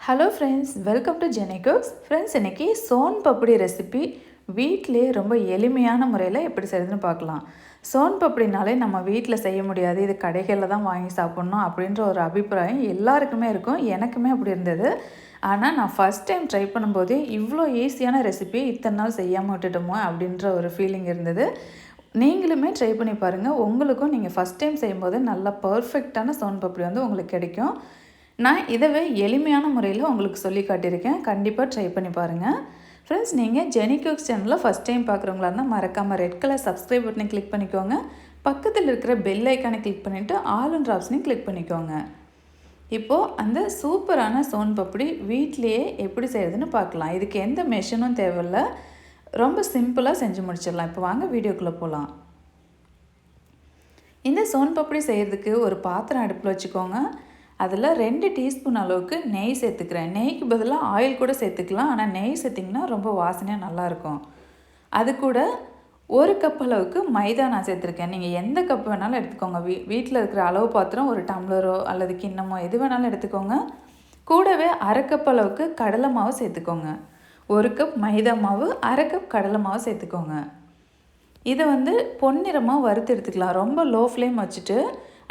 Hello friends welcome to Jenicooks friends இன்றைக்கி zone papdi recipe வீட்டிலே ரொம்ப எளிமையான முறையில் எப்படி செய்யுதுன்னு பார்க்கலாம். சோன் பப்படினாலே நம்ம வீட்டில் செய்ய முடியாது இது கடைகளில் தான் வாங்கி சாப்பிட்ணும் அப்படின்ற ஒரு அபிப்பிராயம் எல்லாருக்குமே இருக்கும் எனக்குமே அப்படி இருந்தது. ஆனால் நான் ஃபஸ்ட் டைம் ட்ரை பண்ணும்போது இவ்வளோ ஈஸியான ரெசிபி இத்தனை நாள் செய்யாமல் விட்டுட்டோமோ அப்படின்ற ஒரு ஃபீலிங் இருந்தது. நீங்களுமே ட்ரை பண்ணி பாருங்கள் உங்களுக்கும் நீங்கள் ஃபஸ்ட் டைம் செய்யும்போது நல்ல பர்ஃபெக்டான சோன் பப்படி வந்து உங்களுக்கு கிடைக்கும். நான் இதவே எளிமையான முறையில் உங்களுக்கு சொல்லி காட்டியிருக்கேன். கண்டிப்பாக ட்ரை பண்ணி பாருங்கள் ஃப்ரெண்ட்ஸ் நீங்கள் ஜெனி குக்ஸ் சேனலில் ஃபஸ்ட் டைம் பார்க்குறவங்களா இருந்தால் மறக்காமல் ரெட் கலர் சப்ஸ்கிரைப் பட்டனை கிளிக் பண்ணிக்கோங்க. பக்கத்தில் இருக்கிற பெல் ஐக்கானை கிளிக் பண்ணிவிட்டு ஆல் அண்ட் ஆப்ஷனையும் கிளிக் பண்ணிக்கோங்க. இப்போது அந்த சூப்பரான சோன் பப்படி வீட்லேயே எப்படி செய்கிறதுன்னு பார்க்கலாம் இதுக்கு எந்த மெஷினும் தேவையில்ல. ரொம்ப சிம்பிளாக செஞ்சு முடிச்சிடலாம். இப்போ வாங்க வீடியோக்குள்ளே போகலாம் இந்த சோன் பப்படி செய்கிறதுக்கு ஒரு பாத்திரம் அடுப்பில் வச்சுக்கோங்க. அதில் ரெண்டு டீஸ்பூன் அளவுக்கு நெய் சேர்த்துக்கிறேன். நெய்க்கு பதிலாக ஆயில் கூட சேர்த்துக்கலாம். ஆனால் நெய் சேர்த்திங்கன்னா ரொம்ப வாசனையாக நல்லாயிருக்கும். அது கூட ஒரு கப் அளவுக்கு மைதா நான் சேர்த்துருக்கேன். நீங்கள் எந்த கப் வேணாலும் எடுத்துக்கோங்க. வீ வீட்டில் இருக்கிற அளவு பாத்திரம் ஒரு டம்ளரோ அல்லது கிண்ணமோ எது வேணாலும் எடுத்துக்கோங்க. கூடவே அரை கப் அளவுக்கு கடலை மாவு சேர்த்துக்கோங்க. ஒரு கப் மைதா மாவு அரை கப் கடலை மாவு சேர்த்துக்கோங்க. இதை வந்து பொன்னிறமாக வறுத்து எடுத்துக்கலாம். ரொம்ப லோ ஃப்ளேம் வச்சுட்டு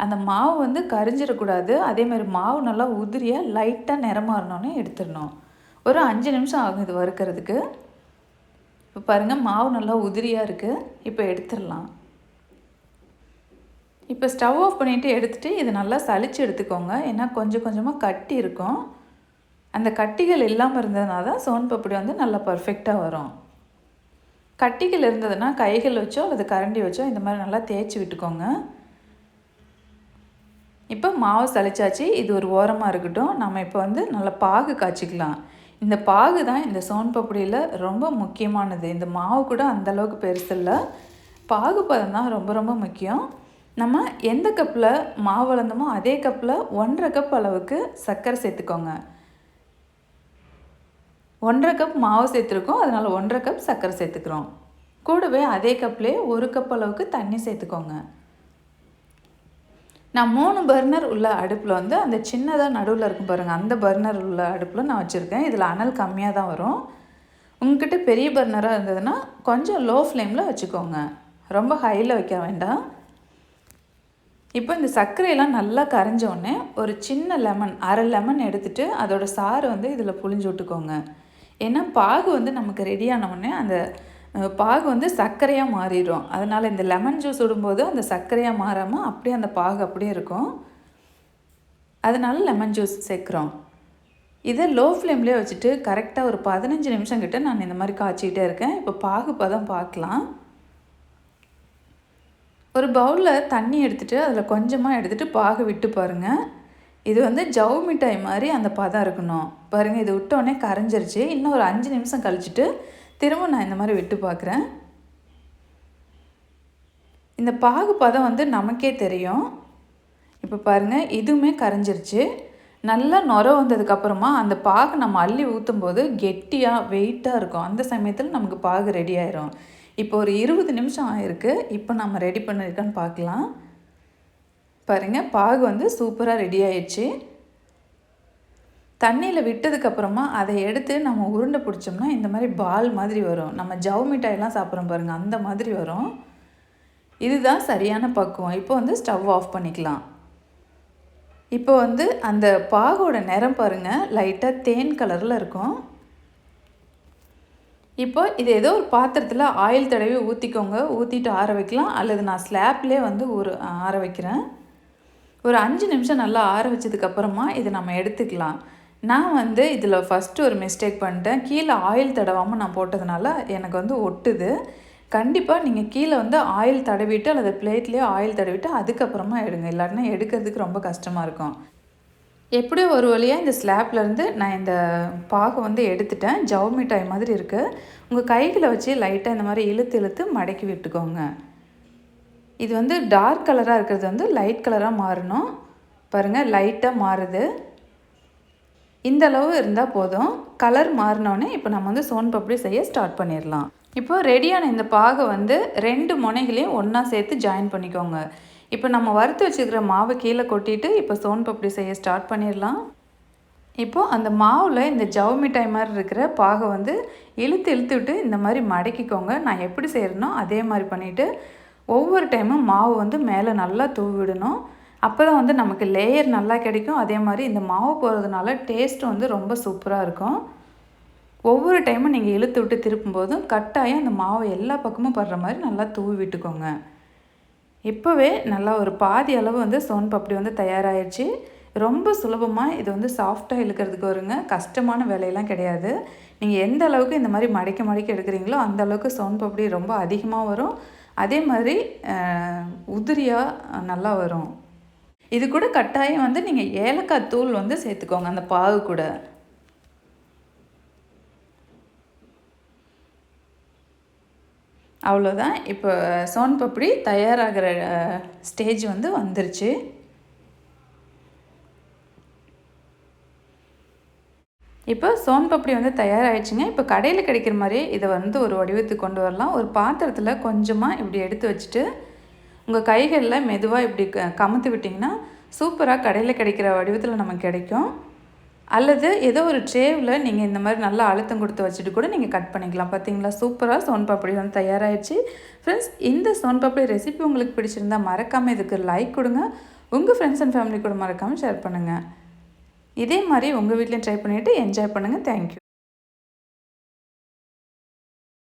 அந்த மாவு வந்து கரிஞ்சிடக்கூடாது. அதேமாதிரி மாவு நல்லா உதிரியாக லைட்டாக நிறமாறினோன்னே எடுத்துடணும். ஒரு அஞ்சு நிமிஷம் ஆகும் இது வறுக்கிறதுக்கு. இப்போ பாருங்கள் மாவு நல்லா உதிரியாக இருக்குது இப்போ எடுத்துடலாம். இப்போ ஸ்டவ் ஆஃப் பண்ணிவிட்டு எடுத்துகிட்டு இதை நல்லா சளிச்சு எடுத்துக்கோங்க. ஏன்னா கொஞ்சம் கொஞ்சமாக கட்டி இருக்கும். அந்த கட்டிகள் இல்லாமல் இருந்ததுனால தான் சோன் பப்படி வந்து நல்லா பர்ஃபெக்டாக வரும். கட்டிகள் இருந்ததுன்னா கைகள் வச்சோ அல்லது கரண்டி வச்சோ இந்த மாதிரி நல்லா தேய்ச்சி விட்டுக்கோங்க. இப்போ மாவு சளிச்சாச்சு இது ஒரு ஓரமாக இருக்கட்டும். நம்ம இப்போ வந்து நல்லா பாகு காய்ச்சிக்கலாம். இந்த பாகு தான் இந்த சோன் பப்படியில் ரொம்ப முக்கியமானது. இந்த மாவு கூட அந்தளவுக்கு பெருசு இல்லை. பாகு பதம் தான் ரொம்ப ரொம்ப முக்கியம். நம்ம எந்த கப்பில் மாவு வளர்ந்தோமோ அதே கப்பில் ஒன்றரை கப் அளவுக்கு சர்க்கரை சேர்த்துக்கோங்க. ஒன்றரை கப் மாவு சேர்த்துருக்கோம். அதனால் ஒன்றரை கப் சர்க்கரை சேர்த்துக்கிறோம். கூடவே அதே கப்லேயே ஒரு கப் அளவுக்கு தண்ணி சேர்த்துக்கோங்க. நான் மூணு பர்னர் உள்ள அடுப்பில் வந்து அந்த சின்னதாக நடுவில் இருக்கும் பாருங்கள் அந்த பர்னர் உள்ள அடுப்பில் நான் வச்சுருக்கேன். இதில் அனல் கம்மியாக தான் வரும். உங்ககிட்ட பெரிய பர்னராக இருந்ததுன்னா கொஞ்சம் லோ ஃப்ளேமில் வச்சுக்கோங்க. ரொம்ப ஹையில் வைக்க வேண்டாம். இப்போ இந்த சர்க்கரையெல்லாம் நல்லா கரைஞ்சோடனே ஒரு சின்ன லெமன் அரை லெமன் எடுத்துகிட்டு அதோட சாறு வந்து இதில் புழிஞ்சு விட்டுக்கோங்க. ஏன்னா பாகு வந்து நமக்கு ரெடியானவுடனே அந்த பாகு வந்து சர்க்கரையாக மாறிடும். அதனால் இந்த லெமன் ஜூஸ் விடும்போது அந்த சர்க்கரையாக மாறாமல் அப்படியே அந்த பாகு அப்படியே இருக்கும். அதனால் லெமன் ஜூஸ் சேர்க்குறோம். இதை லோ ஃப்ளேம்லேயே வச்சுட்டு கரெக்டாக ஒரு பதினஞ்சு நிமிஷம் கிட்ட நான் இந்த மாதிரி காய்ச்சிக்கிட்டே இருக்கேன். இப்போ பாகு பதம் பார்க்கலாம். ஒரு பவுலில் தண்ணி எடுத்துகிட்டு அதில் கொஞ்சமாக எடுத்துகிட்டு பாகு விட்டு பாருங்கள் இது வந்து ஜவு மிட்டாய் மாதிரி அந்த பதம் இருக்கணும். பாருங்கள் இது விட்டோடனே கரைஞ்சிருச்சு. இன்னும் ஒரு அஞ்சு நிமிஷம் கழிச்சிட்டு திரும்ப நான் இந்த மாதிரி விட்டு பார்க்குறேன். இந்த பாகு பதம் வந்து நமக்கே தெரியும். இப்போ பாருங்கள் இதுவுமே கரைஞ்சிருச்சு. நல்லா நுர வந்ததுக்கப்புறமா அந்த பாகு நம்ம அள்ளி ஊற்றும் போது கெட்டியாக வெயிட்டாக இருக்கும். அந்த சமயத்தில் நமக்கு பாகு ரெடி ஆயிரும். இப்போ ஒரு இருபது நிமிஷம் ஆயிருக்கு. இப்போ நம்ம ரெடி பண்ணியிருக்கோன்னு பார்க்கலாம். பாருங்கள் பாகு வந்து சூப்பராக ரெடி ஆயிடுச்சு. தண்ணியில் விட்டதுக்கப்புறமா அதை எடுத்து நம்ம உருண்டை பிடிச்சோம்னா இந்த மாதிரி பால் மாதிரி வரும். நம்ம ஜவு மிட்டாயெல்லாம் சாப்பிட்றோம் பாருங்கள் அந்த மாதிரி வரும். இதுதான் சரியான பக்குவம். இப்போ வந்து ஸ்டவ் ஆஃப் பண்ணிக்கலாம். இப்போ வந்து அந்த பாகோட நிறம் பாருங்கள் லைட்டாக தேன் கலரில் இருக்கும். இப்போ இது ஏதோ ஒரு பாத்திரத்தில் ஆயில் தடவி ஊற்றிக்கோங்க ஊற்றிட்டு ஆற வைக்கலாம். அல்லது நான் ஸ்லாப்லேயே வந்து ஒரு ஆற வைக்கிறேன். ஒரு அஞ்சு நிமிஷம் நல்லா ஆற வச்சதுக்கப்புறமா இதை நம்ம எடுத்துக்கலாம். நான் வந்து இதில் ஃபஸ்ட்டு ஒரு மிஸ்டேக் பண்ணிட்டேன். கீழே ஆயில் தடவாமல் நான் போட்டதுனால எனக்கு வந்து ஒட்டுது. கண்டிப்பாக நீங்கள் கீழே வந்து ஆயில் தடவிட்டு அல்லது பிளேட்லேயே ஆயில் தடவிட்டு அதுக்கப்புறமா எடுங்க. இல்லாட்டினா எடுக்கிறதுக்கு ரொம்ப கஷ்டமாக இருக்கும். எப்படியோ ஒரு வழியாக இந்த ஸ்லாப்லேருந்து நான் இந்த பாகை வந்து எடுத்துட்டேன். ஜவு மிட்டாய் மாதிரி இருக்குது உங்கள் கைகளை வச்சு லைட்டாக இந்த மாதிரி இழுத்து இழுத்து மடக்கி விட்டுக்கோங்க. இது வந்து டார்க் கலராக இருக்கிறது வந்து லைட் கலராக மாறணும். பாருங்கள் லைட்டாக மாறுது. இந்த அளவு இருந்தால் போதும். கலர் மாறினோடனே இப்போ நம்ம வந்து சோன் பப்படி செய்ய ஸ்டார்ட் பண்ணிடலாம் இப்போ ரெடியான இந்த பாகை வந்து ரெண்டு முனைகளையும் ஒன்றா சேர்த்து ஜாயின் பண்ணிக்கோங்க. இப்போ நம்ம வறுத்து வச்சுக்கிற மாவை கீழே கொட்டிட்டு இப்போ சோன் பப்படி செய்ய ஸ்டார்ட் பண்ணிடலாம் இப்போது அந்த மாவில் இந்த ஜவு மிட்டாய் மாதிரி இருக்கிற பாகை வந்து இழுத்து இழுத்து விட்டு இந்த மாதிரி மடக்கிக்கோங்க. நான் எப்படி செய்கிறேனோ அதே மாதிரி பண்ணிவிட்டு ஒவ்வொரு டைமும் மாவு வந்து மேலே நல்லா தூவி விடணும். அப்போ தான் வந்து நமக்கு லேயர் நல்லா கிடைக்கும். அதே மாதிரி இந்த மாவு போகிறதுனால டேஸ்ட் வந்து ரொம்ப சூப்பராக இருக்கும். ஒவ்வொரு டைமும் நீங்கள் இழுத்து விட்டு திருப்பும் போதும் கட்டாயம் அந்த மாவு எல்லா பக்கமும் படுற மாதிரி நல்லா தூவி விட்டுக்கோங்க. இப்போவே நல்லா ஒரு பாதி அளவு வந்து சோன் பப்படி வந்து தயாராகிடுச்சு ரொம்ப சுலபமாக இது வந்து சாஃப்டாக இழுக்கிறதுக்கு வருங்க. கஷ்டமான வேலையெல்லாம் கிடையாது. நீங்கள் எந்த அளவுக்கு இந்த மாதிரி மடிக்க மடிக்க எடுக்கிறீங்களோ அந்த அளவுக்கு சோன் பப்படி ரொம்ப அதிகமாக வரும். அதே மாதிரி உதிரியாக நல்லா வரும். இது கூட கட்டாயம் வந்து நீங்கள் ஏலக்காய் தூள் வந்து சேர்த்துக்கோங்க அந்த பாகு கூட. அவ்வளோதான் இப்போ சோன் பப்படி தயாராகிற ஸ்டேஜ் வந்து வந்துருச்சு. இப்போ சோன் பப்படி வந்து தயாராகிடுச்சுங்க இப்போ கடையில் கிடைக்கிற மாதிரி இதை வந்து ஒரு வடிவத்துக்கு கொண்டு வரலாம். ஒரு பாத்திரத்தில் கொஞ்சமாக இப்படி எடுத்து வச்சுட்டு உங்கள் கைகளில் மெதுவாக இப்படி க கமுத்து விட்டிங்கன்னா சூப்பராக கடையில் கிடைக்கிற வடிவத்தில் நமக்கு கிடைக்கும். அல்லது ஏதோ ஒரு ட்ரேவில் நீங்கள் இந்த மாதிரி நல்லா அழுத்தம் கொடுத்து வச்சுட்டு கூட நீங்கள் கட் பண்ணிக்கலாம். பார்த்தீங்களா சூப்பராக சோன் பாப்படி வந்து தயாராகிடுச்சு ஃப்ரெண்ட்ஸ் இந்த சோன் பாப்படி ரெசிபி உங்களுக்கு பிடிச்சிருந்தா மறக்காமல் இதுக்கு லைக் கொடுங்க. உங்கள் ஃப்ரெண்ட்ஸ் அண்ட் ஃபேமிலி கூட மறக்காமல் ஷேர் பண்ணுங்கள் இதே மாதிரி உங்கள் வீட்லேயும் ட்ரை பண்ணிவிட்டு என்ஜாய் பண்ணுங்கள் தேங்க்யூ